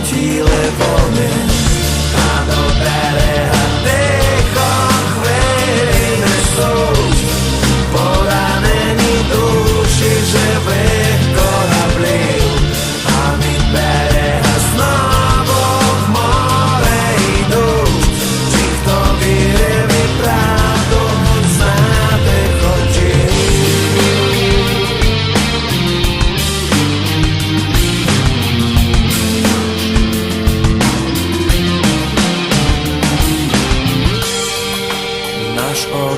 хотіли вони, а до берега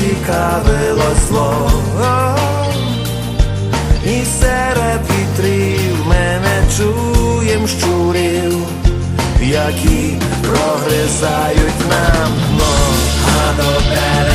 ним слово. І серед вітрів мене чуєм щурів, які прогризають нам дно, а до берега